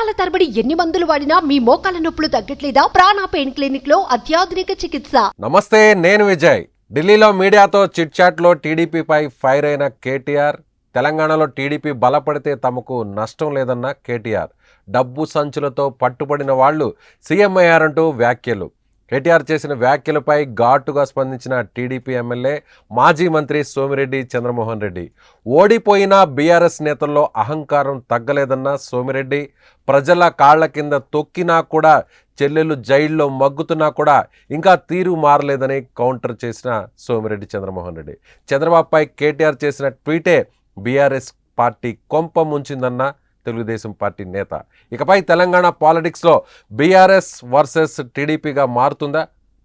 సంవత్సరాల తరబడి ఎన్ని మందులు వాడినా మీ మోకాల నొప్పులు తగ్గట్లేదా? ప్రాణ పెయిన్ క్లినిక్లో అత్యాధునిక చికిత్స. నమస్తే నేను విజయ్. ఢిల్లీలో మీడియాతో చిట్ చాట్లో టీడీపీపై ఫైర్ అయిన కేటీఆర్. తెలంగాణలో టీడీపీ బలపడితే తమకు నష్టం లేదన్న కేటీఆర్. డబ్బు సంచులతో పట్టుబడిన వాళ్ళు సీఎం అయ్యారంటూ వ్యాఖ్యలు. కేటీఆర్ చేసిన వ్యాఖ్యలపై ఘాటుగా స్పందించిన టీడీపీ ఎమ్మెల్యే మాజీ మంత్రి సోమిరెడ్డి చంద్రమోహన్ రెడ్డి. ఓడిపోయిన బీఆర్ఎస్ నేతల్లో అహంకారం తగ్గలేదన్న సోమిరెడ్డి. ప్రజల కాళ్ళ కింద తొక్కినా కూడా చెల్లెలు జైల్లో మగ్గుతున్నా కూడా ఇంకా తీరు మారలేదని కౌంటర్ చేసిన సోమిరెడ్డి చంద్రమోహన్ రెడ్డి. చంద్రబాబుపై కేటీఆర్ చేసిన ట్వీటే బీఆర్ఎస్ పార్టీ కొంప ముంచిందన్న తెలుగుదేశం పార్టీ నేత. ఇకపై తెలంగాణ పాలిటిక్స్లో బీఆర్ఎస్ వర్సెస్ టీడీపీగా మారుతుందా?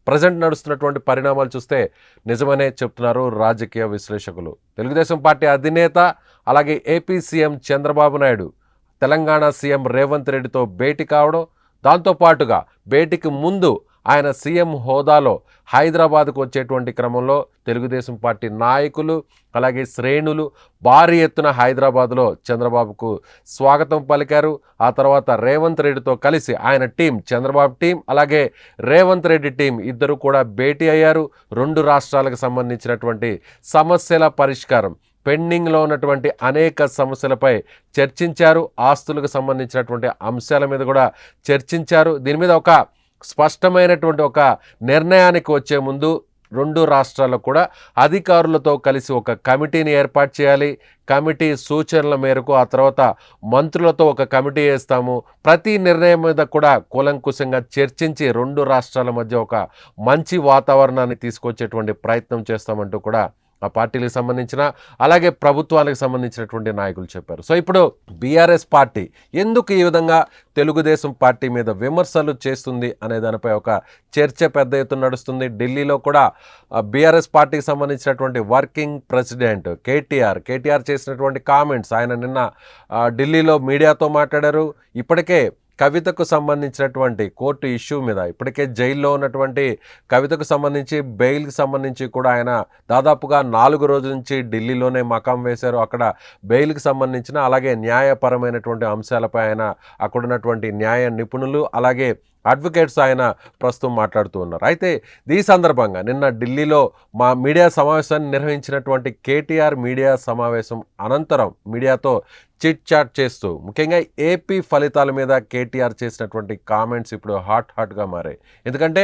ప్రజెంట్ నడుస్తున్నటువంటి పరిణామాలు చూస్తే నిజమనే చెప్తున్నారు రాజకీయ విశ్లేషకులు. తెలుగుదేశం పార్టీ అధినేత అలాగే AP CM Chandrababu Naidu Telangana CM Revanth రెడ్డితో భేటీ కావడం దాంతోపాటుగా భేటీకి ముందు ఆయన సీఎం హోదాలో హైదరాబాద్కు వచ్చేటువంటి క్రమంలో తెలుగుదేశం పార్టీ నాయకులు అలాగే శ్రేణులు భారీ ఎత్తున హైదరాబాద్లో చంద్రబాబుకు స్వాగతం పలికారు. ఆ తర్వాత రేవంత్ రెడ్డితో కలిసి ఆయన టీం చంద్రబాబు టీం అలాగే రేవంత్ రెడ్డి టీం ఇద్దరు కూడా భేటీ అయ్యారు. రెండు రాష్ట్రాలకు సంబంధించినటువంటి సమస్యల పరిష్కారం పెండింగ్లో ఉన్నటువంటి అనేక సమస్యలపై చర్చించారు. ఆస్తులకు సంబంధించినటువంటి అంశాల మీద కూడా చర్చించారు. దీని మీద ఒక స్పష్టమైనటువంటి ఒక నిర్ణయానికి వచ్చే ముందు రెండు రాష్ట్రాలకు కూడా అధికారులతో కలిసి ఒక కమిటీని ఏర్పాటు చేయాలి. కమిటీ సూచనల మేరకు ఆ తర్వాత మంత్రులతో ఒక కమిటీ వేస్తాము. ప్రతి నిర్ణయం మీద కూడా కూలంకుశంగా చర్చించి రెండు రాష్ట్రాల మధ్య ఒక మంచి వాతావరణాన్ని తీసుకొచ్చేటువంటి ప్రయత్నం చేస్తామంటూ కూడా ఆ పార్టీలకు సంబంధించిన అలాగే ప్రభుత్వాలకు సంబంధించినటువంటి నాయకులు చెప్పారు. సో ఇప్పుడు బీఆర్ఎస్ పార్టీ ఎందుకు ఈ విధంగా తెలుగుదేశం పార్టీ మీద విమర్శలు చేస్తుంది అనే దానిపై ఒక చర్చ పెద్ద ఎత్తున నడుస్తుంది. ఢిల్లీలో కూడా బీఆర్ఎస్ పార్టీకి సంబంధించినటువంటి వర్కింగ్ ప్రెసిడెంట్ కేటీఆర్ కేటీఆర్ చేసినటువంటి కామెంట్స్ ఆయన నిన్న ఢిల్లీలో మీడియాతో మాట్లాడారు. ఇప్పటికే కవితకు సంబంధించినటువంటి కోర్టు ఇష్యూ మీద ఇప్పటికే జైల్లో ఉన్నటువంటి కవితకు సంబంధించి బెయిల్కి సంబంధించి కూడా ఆయన దాదాపుగా నాలుగు రోజుల నుంచి ఢిల్లీలోనే మకాం వేశారు. అక్కడ బెయిల్కి సంబంధించిన అలాగే న్యాయపరమైనటువంటి అంశాలపై ఆయన అక్కడ ఉన్నటువంటి న్యాయ నిపుణులు అలాగే అడ్వకేట్స్ ఆయన ప్రస్తుతం మాట్లాడుతూ ఉన్నారు. అయితే ఈ సందర్భంగా నిన్న ఢిల్లీలో మా మీడియా సమావేశాన్ని నిర్వహించినటువంటి కేటీఆర్ మీడియా సమావేశం అనంతరం మీడియాతో చిట్ చాట్ చేస్తూ ముఖ్యంగా ఏపీ ఫలితాల మీద కేటీఆర్ చేసినటువంటి కామెంట్స్ ఇప్పుడు హాట్ హాట్గా మారాయి. ఎందుకంటే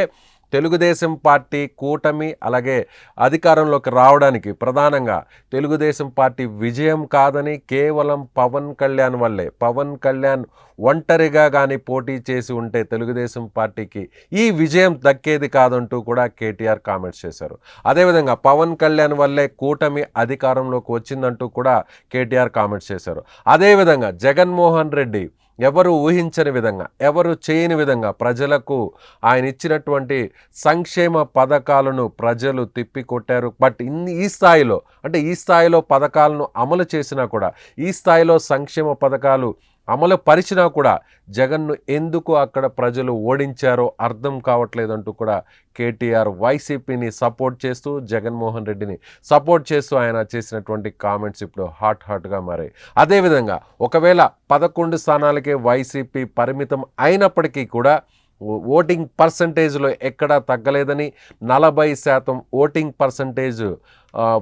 తెలుగుదేశం పార్టీ కూటమి అలాగే అధికారంలోకి రావడానికి ప్రధానంగా తెలుగుదేశం పార్టీ విజయం కాదని కేవలం పవన్ కళ్యాణ్ వల్లే పవన్ కళ్యాణ్ ఒంటరిగా కానీ పోటీ చేసి ఉంటే తెలుగుదేశం పార్టీకి ఈ విజయం దక్కేది కాదంటూ కూడా కేటీఆర్ కామెంట్స్ చేశారు. అదేవిధంగా పవన్ కళ్యాణ్ వల్లే కూటమి అధికారంలోకి వచ్చిందంటూ కూడా కేటీఆర్ కామెంట్స్ చేశారు. అదేవిధంగా జగన్మోహన్ రెడ్డి ఎవరు ఊహించని విధంగా ఎవరు చేయని విధంగా ప్రజలకు ఆయన ఇచ్చినటువంటి సంక్షేమ పథకాలను ప్రజలు తిప్పికొట్టారు. బట్ ఇన్ని ఈ స్థాయిలో అంటే ఈ స్థాయిలో పథకాలను అమలు చేసినా కూడా ఈ స్థాయిలో సంక్షేమ పథకాలు అమలు పరిచినా కూడా జగన్ను ఎందుకు అక్కడ ప్రజలు ఓడించారో అర్థం కావట్లేదంటూ కూడా కేటీఆర్ వైసీపీని సపోర్ట్ చేస్తూ జగన్మోహన్ రెడ్డిని సపోర్ట్ చేస్తూ ఆయన చేసినటువంటి కామెంట్స్ ఇప్పుడు హాట్ హాట్గా మారాయి. అదేవిధంగా ఒకవేళ పదకొండు స్థానాలకే వైసీపీ పరిమితం అయినప్పటికీ కూడా ఓ- ఓటింగ్ పర్సంటేజ్లో ఎక్కడా తగ్గలేదని నలభై శాతం ఓటింగ్ పర్సంటేజ్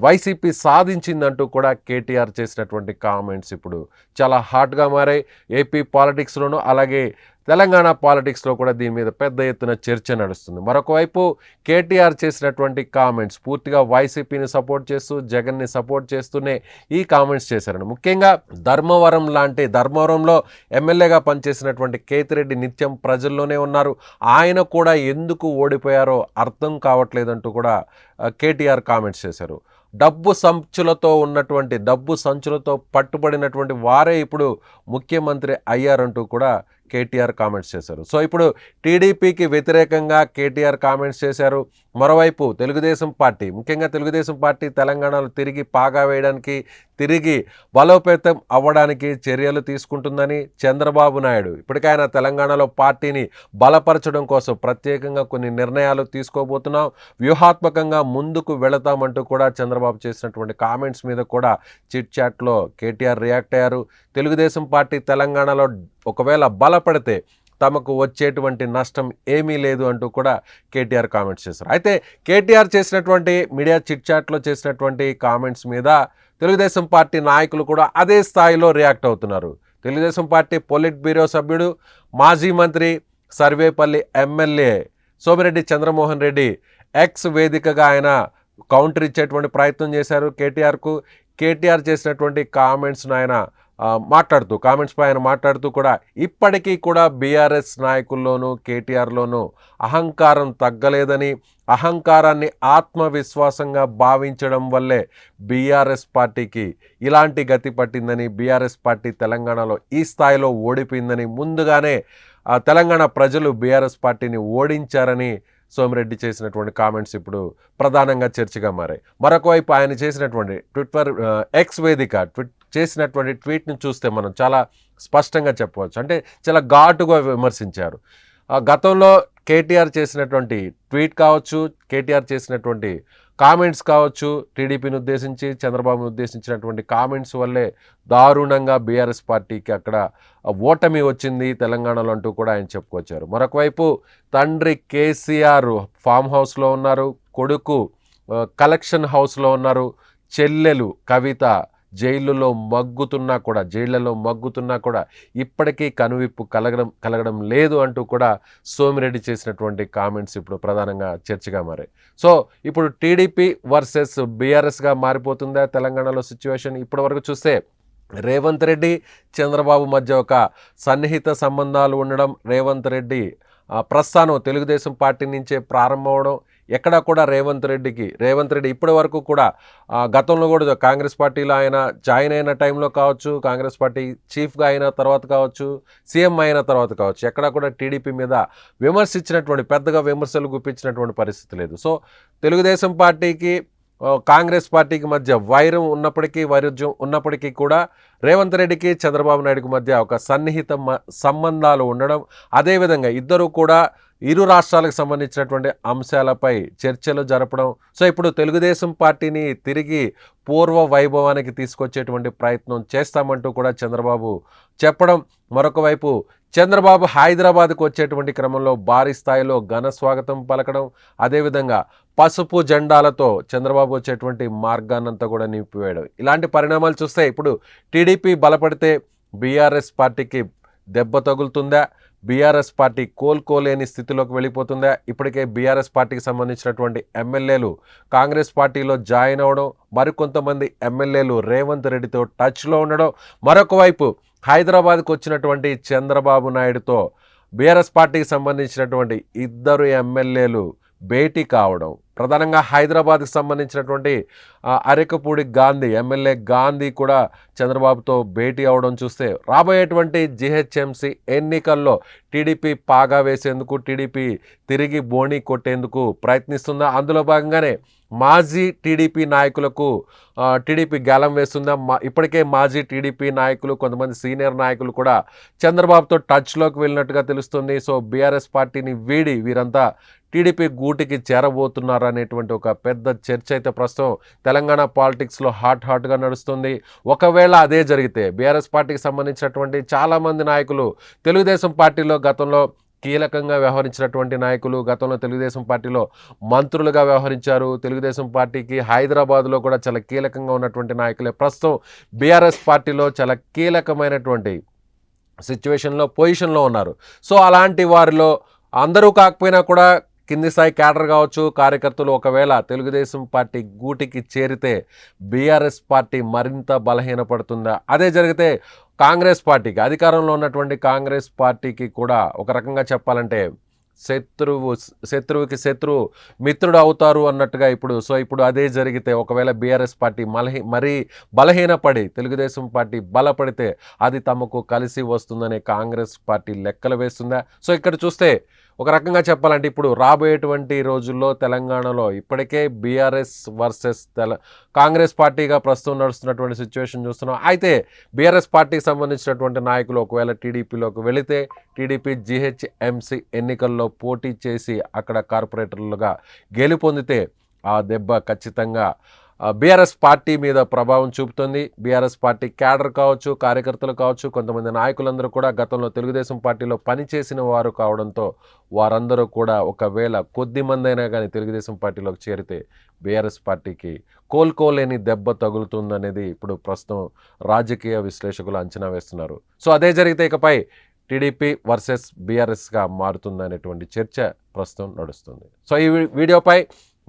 వైసీపీ సాధించిందంటూ కూడా కేటీఆర్ చేసినటువంటి కామెంట్స్ ఇప్పుడు చాలా హాట్గా మారాయి. ఏపీ పాలిటిక్స్లోనూ అలాగే తెలంగాణ పాలిటిక్స్లో కూడా దీని మీద పెద్ద ఎత్తున చర్చ నడుస్తుంది. మరొకవైపు కేటీఆర్ చేసినటువంటి కామెంట్స్ పూర్తిగా వైసీపీని సపోర్ట్ చేస్తూ జగన్ని సపోర్ట్ చేస్తూనే ఈ కామెంట్స్ చేశారని ముఖ్యంగా ధర్మవరం లాంటి ధర్మవరంలో ఎమ్మెల్యేగా పనిచేసినటువంటి కేతిరెడ్డి నిత్యం ప్రజల్లోనే ఉన్నారు. ఆయన కూడా ఎందుకు ఓడిపోయారో అర్థం కావట్లేదంటూ కూడా కేటీఆర్ కామెంట్స్ చేశారు. డబ్బు సంచులతో ఉన్నటువంటి డబ్బు సంచులతో పట్టుబడినటువంటి వారే ఇప్పుడు ముఖ్యమంత్రి అయ్యారంటూ కూడా కేటీఆర్ కామెంట్స్ చేశారు. సో ఇప్పుడు టీడీపీకి వ్యతిరేకంగా కేటీఆర్ కామెంట్స్ చేశారు. మరోవైపు తెలుగుదేశం పార్టీ ముఖ్యంగా తెలుగుదేశం పార్టీ తెలంగాణలో తిరిగి పాగా వేయడానికి తిరిగి బలోపేతం అవ్వడానికి చర్యలు తీసుకుంటుందని చంద్రబాబు నాయుడు. ఇప్పటికైనా తెలంగాణలో పార్టీని బలపరచడం కోసం ప్రత్యేకంగా కొన్ని నిర్ణయాలు తీసుకోబోతున్నాం. వ్యూహాత్మకంగా ముందుకు వెళతామంటూ కూడా చంద్రబాబు చేసినటువంటి కామెంట్స్ మీద కూడా చిట్ చాట్లో కేటీఆర్ రియాక్ట్ అయ్యారు. తెలుగుదేశం పార్టీ తెలంగాణలో ఒకవేళ బలపడితే తమకు వచ్చేటువంటి నష్టం ఏమీ లేదు అంటూ కూడా కేటీఆర్ కామెంట్స్ చేశారు. అయితే కేటీఆర్ చేసినటువంటి మీడియా చిట్చాట్లో చేసినటువంటి కామెంట్స్ మీద తెలుగుదేశం పార్టీ నాయకులు కూడా అదే స్థాయిలో రియాక్ట్ అవుతున్నారు. తెలుగుదేశం పార్టీ పొలిట్ బ్యూరో సభ్యుడు మాజీ మంత్రి సర్వేపల్లి ఎమ్మెల్యే సోమిరెడ్డి చంద్రమోహన్ రెడ్డి ఎక్స్ వేదికగా ఆయన కౌంటర్ ఇచ్చేటువంటి ప్రయత్నం చేశారు కేటీఆర్కు. కేటీఆర్ చేసినటువంటి కామెంట్స్ను ఆయన మాట్లాడుతూ కామెంట్స్పై ఆయన మాట్లాడుతూ కూడా ఇప్పటికీ కూడా బీఆర్ఎస్ నాయకుల్లోనూ కేటీఆర్లోనూ అహంకారం తగ్గలేదని అహంకారాన్ని ఆత్మవిశ్వాసంగా భావించడం వల్లే బీఆర్ఎస్ పార్టీకి ఇలాంటి గతి పట్టిందని బీఆర్ఎస్ పార్టీ తెలంగాణలో ఈ స్థాయిలో ఓడిపోయిందని ముందుగానే తెలంగాణ ప్రజలు బీఆర్ఎస్ పార్టీని ఓడించారని సోమిరెడ్డి చేసినటువంటి కామెంట్స్ ఇప్పుడు ప్రధానంగా చర్చగా మారాయి. మరొకవైపు ఆయన చేసినటువంటి ట్విట్టర్ ఎక్స్ వేదిక ట్విట్ చేసినటువంటి ట్వీట్ని చూస్తే మనం చాలా స్పష్టంగా చెప్పవచ్చు. అంటే చాలా ఘాటుగా విమర్శించారు. గతంలో కేటీఆర్ చేసినటువంటి ట్వీట్ కావచ్చు కేటీఆర్ చేసినటువంటి కామెంట్స్ కావచ్చు టీడీపీని ఉద్దేశించి చంద్రబాబును ఉద్దేశించినటువంటి కామెంట్స్ వల్లే దారుణంగా బీఆర్ఎస్ పార్టీకి అక్కడ ఓటమి వచ్చింది తెలంగాణలో అంటూ కూడా ఆయన చెప్పుకొచ్చారు. మరొకవైపు తండ్రి కేసీఆర్ ఫామ్ హౌస్లో ఉన్నారు కొడుకు కలెక్షన్ హౌస్లో ఉన్నారు చెల్లెలు కవిత జైళ్ళలో మగ్గుతున్నా కూడా జైళ్ళలో మగ్గుతున్నా కూడా ఇప్పటికీ కనువిప్పు కలగడం కలగడం లేదు అంటూ కూడా సోమిరెడ్డి చేసినటువంటి కామెంట్స్ ఇప్పుడు ప్రధానంగా చర్చగా మారాయి. సో ఇప్పుడు టీడీపీ వర్సెస్ బీఆర్ఎస్గా మారిపోతుందా తెలంగాణలో సిచ్యువేషన్? ఇప్పటివరకు చూస్తే రేవంత్ రెడ్డి చంద్రబాబు మధ్య ఒక సన్నిహిత సంబంధాలు ఉండడం రేవంత్ రెడ్డి ప్రస్థానం తెలుగుదేశం పార్టీ నుంచే ప్రారంభం అవడం ఎక్కడా కూడా రేవంత్ రెడ్డికి రేవంత్ రెడ్డి ఇప్పటి వరకు కూడా గతంలో కూడా కాంగ్రెస్ పార్టీలో ఆయన జాయిన్ అయిన టైంలో కావచ్చు కాంగ్రెస్ పార్టీ చీఫ్గా అయిన తర్వాత కావచ్చు సీఎం అయిన తర్వాత కావచ్చు ఎక్కడా కూడా టీడీపీ మీద విమర్శించినటువంటి పెద్దగా విమర్శలు గుప్పించినటువంటి పరిస్థితి లేదు. సో తెలుగుదేశం పార్టీకి కాంగ్రెస్ పార్టీకి మధ్య వైరం ఉన్నప్పటికీ వైరుధ్యం ఉన్నప్పటికీ కూడా రేవంత్ రెడ్డికి చంద్రబాబు నాయుడుకి మధ్య ఒక సన్నిహిత మ- సంబంధాలు ఉండడం అదేవిధంగా ఇద్దరు కూడా ఇరు రాష్ట్రాలకు సంబంధించినటువంటి అంశాలపై చర్చలు జరపడం. సో ఇప్పుడు తెలుగుదేశం పార్టీని తిరిగి పూర్వ వైభవానికి తీసుకొచ్చేటువంటి ప్రయత్నం చేస్తామంటూ కూడా చంద్రబాబు చెప్పడం. మరొక వైపు చంద్రబాబు హైదరాబాద్కు వచ్చేటువంటి క్రమంలో భారీ స్థాయిలో ఘన స్వాగతం పలకడం. అదేవిధంగా పసుపు జెండాలతో చంద్రబాబు వచ్చేటువంటి మార్గాన్నంతా కూడా నింపివేయడం ఇలాంటి పరిణామాలు చూస్తే ఇప్పుడు టీడీపీ బలపడితే బీఆర్ఎస్ పార్టీకి దెబ్బ తగులుతుందా? బీఆర్ఎస్ పార్టీ కోలుకోలేని స్థితిలోకి వెళ్ళిపోతుందా? ఇప్పటికే బీఆర్ఎస్ పార్టీకి సంబంధించినటువంటి ఎమ్మెల్యేలు కాంగ్రెస్ పార్టీలో జాయిన్ అవ్వడం మరికొంతమంది ఎమ్మెల్యేలు రేవంత్ రెడ్డితో టచ్లో ఉండడం మరొకవైపు హైదరాబాద్కు వచ్చినటువంటి చంద్రబాబు నాయుడుతో బీఆర్ఎస్ పార్టీకి సంబంధించినటువంటి ఇద్దరు ఎమ్మెల్యేలు భేటీ కావడం. ప్రధానంగా హైదరాబాద్కి సంబంధించినటువంటి అరెకపూడి గాంధీ ఎమ్మెల్యే గాంధీ కూడా చంద్రబాబుతో భేటీ అవడం చూస్తే రాబోయేటువంటి జిహెచ్ఎంసీ ఎన్నికల్లో టీడీపీ పాగా వేసేందుకు టీడీపీ తిరిగి బోణి కొట్టేందుకు ప్రయత్నిస్తుందా? అందులో భాగంగానే మాజీ టీడీపీ నాయకులకు టీడీపీ గాలం వేస్తుందా? మా ఇప్పటికే మాజీ టీడీపీ నాయకులు కొంతమంది సీనియర్ నాయకులు కూడా చంద్రబాబుతో టచ్లోకి వెళ్ళినట్టుగా తెలుస్తుంది. సో బీఆర్ఎస్ పార్టీని వీడి వీరంతా టీడీపీ గూటికి చేరబోతున్నారు అనేటువంటి ఒక పెద్ద చర్చ అయితే ప్రస్తుతం తెలంగాణ పాలిటిక్స్లో హాట్ హాట్గా నడుస్తుంది. ఒకవేళ అదే జరిగితే బీఆర్ఎస్ పార్టీకి సంబంధించినటువంటి చాలామంది నాయకులు తెలుగుదేశం పార్టీలో గతంలో కీలకంగా వ్యవహరించినటువంటి నాయకులు గతంలో తెలుగుదేశం పార్టీలో మంత్రులుగా వ్యవహరించారు. తెలుగుదేశం పార్టీకి హైదరాబాద్లో కూడా చాలా కీలకంగా ఉన్నటువంటి నాయకులే. ప్రస్తుతం బీఆర్ఎస్ పార్టీలో చాలా కీలకమైనటువంటి సిచ్యువేషన్లో పొజిషన్లో ఉన్నారు. సో అలాంటి వారిలో అందరూ కాకపోయినా కూడా కింది స్థాయి క్యాడర్ కావచ్చు కార్యకర్తలు ఒకవేళ తెలుగుదేశం పార్టీ గూటికి చేరితే బీఆర్ఎస్ పార్టీ మరింత బలహీనపడుతుందా? అదే జరిగితే కాంగ్రెస్ పార్టీకి అధికారంలో ఉన్నటువంటి కాంగ్రెస్ పార్టీకి కూడా ఒక రకంగా చెప్పాలంటే శత్రువు శత్రువుకి శత్రువు మిత్రుడు అవుతారు అన్నట్టుగా ఇప్పుడు సో ఇప్పుడు అదే జరిగితే ఒకవేళ బీఆర్ఎస్ పార్టీ మలహీ మరీ బలహీనపడి తెలుగుదేశం పార్టీ బలపడితే అది తమకు కలిసి వస్తుందనే కాంగ్రెస్ పార్టీ లెక్కలు వేస్తుందా? సో ఇక్కడ చూస్తే ఒక రకంగా చెప్పాలంటే ఇప్పుడు రాబోయేటువంటి రోజుల్లో తెలంగాణలో ఇప్పటికే బీఆర్ఎస్ వర్సెస్ తెల కాంగ్రెస్ పార్టీగా ప్రస్తుతం నడుస్తున్నటువంటి సిచ్యువేషన్ చూస్తున్నాం. అయితే బీఆర్ఎస్ పార్టీకి సంబంధించినటువంటి నాయకులు ఒకవేళ టీడీపీలోకి వెళితే టీడీపీ జిహెచ్ఎంసీ ఎన్నికల్లో పోటీ చేసి అక్కడ కార్పొరేటర్లుగా గెలుపొందితే ఆ దెబ్బ ఖచ్చితంగా బీఆర్ఎస్ పార్టీ మీద ప్రభావం చూపుతుంది. బీఆర్ఎస్ పార్టీ క్యాడర్ కావచ్చు కార్యకర్తలు కావచ్చు కొంతమంది నాయకులందరూ కూడా గతంలో తెలుగుదేశం పార్టీలో పనిచేసిన వారు కావడంతో వారందరూ కూడా ఒకవేళ కొద్ది మందైనా కానీ తెలుగుదేశం పార్టీలోకి చేరితే బీఆర్ఎస్ పార్టీకి కోలుకోలేని దెబ్బ తగులుతుందనేది ఇప్పుడు ప్రస్తుతం రాజకీయ విశ్లేషకులు అంచనా వేస్తున్నారు. సో అదే జరిగితే ఇకపై టీడీపీ వర్సెస్ బీఆర్ఎస్గా మారుతుందనేటువంటి చర్చ ప్రస్తుతం నడుస్తుంది. సో ఈ వీడియోపై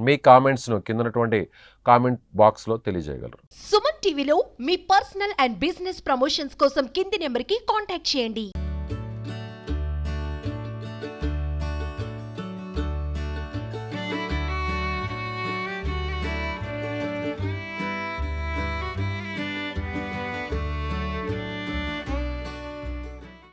మీ కామెంట్స్ను కిందనటువంటి కామెంట్ బాక్స్లో తెలియజేయగలరు. సుమన్ టీవీలో మీ పర్సనల్ అండ్ బిజినెస్ ప్రమోషన్స్ కోసం కింది నెంబర్కి కాంటాక్ట్ చేయండి.